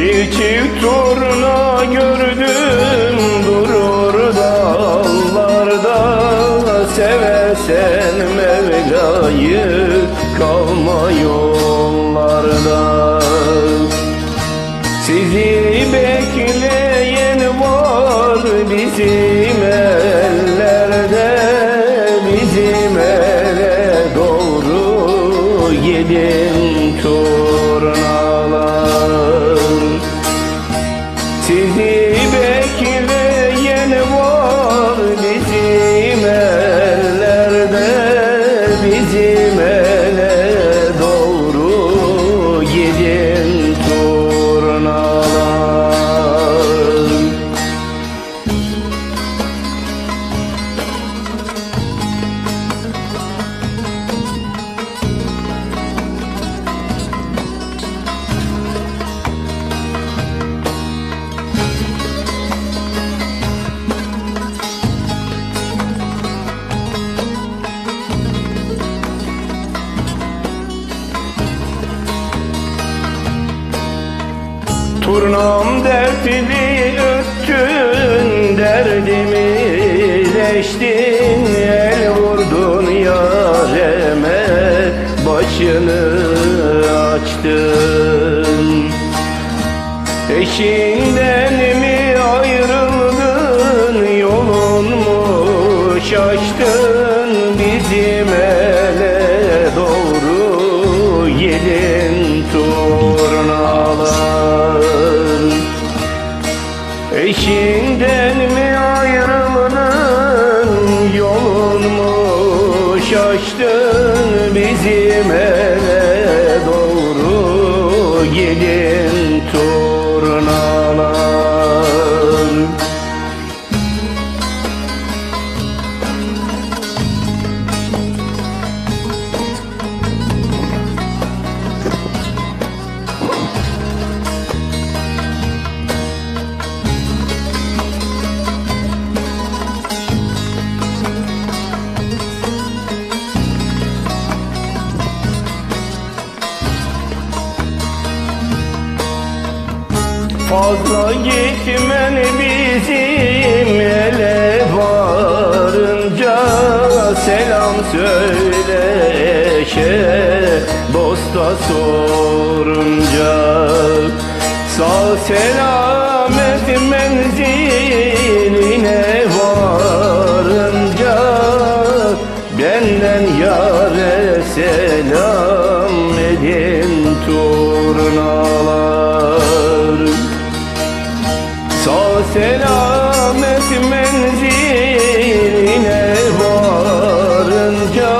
Bir çift turna gördüm durur dallarda. Sevesen Mevla'yı kalma yollarda. Sizi bekleyen var bizim Turnam dertli öttün derdimi leştin. El vurdun yareme başını açtın. Eşinden Ele doğru gelin turnalar Fazla gitmen bizim ele varınca Selam söyle eşe dosta sorunca. Sağ selamet menziline varınca Benden yare selam Selamet menziline varınca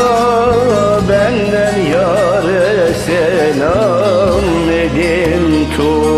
Benden yâre selam edim tur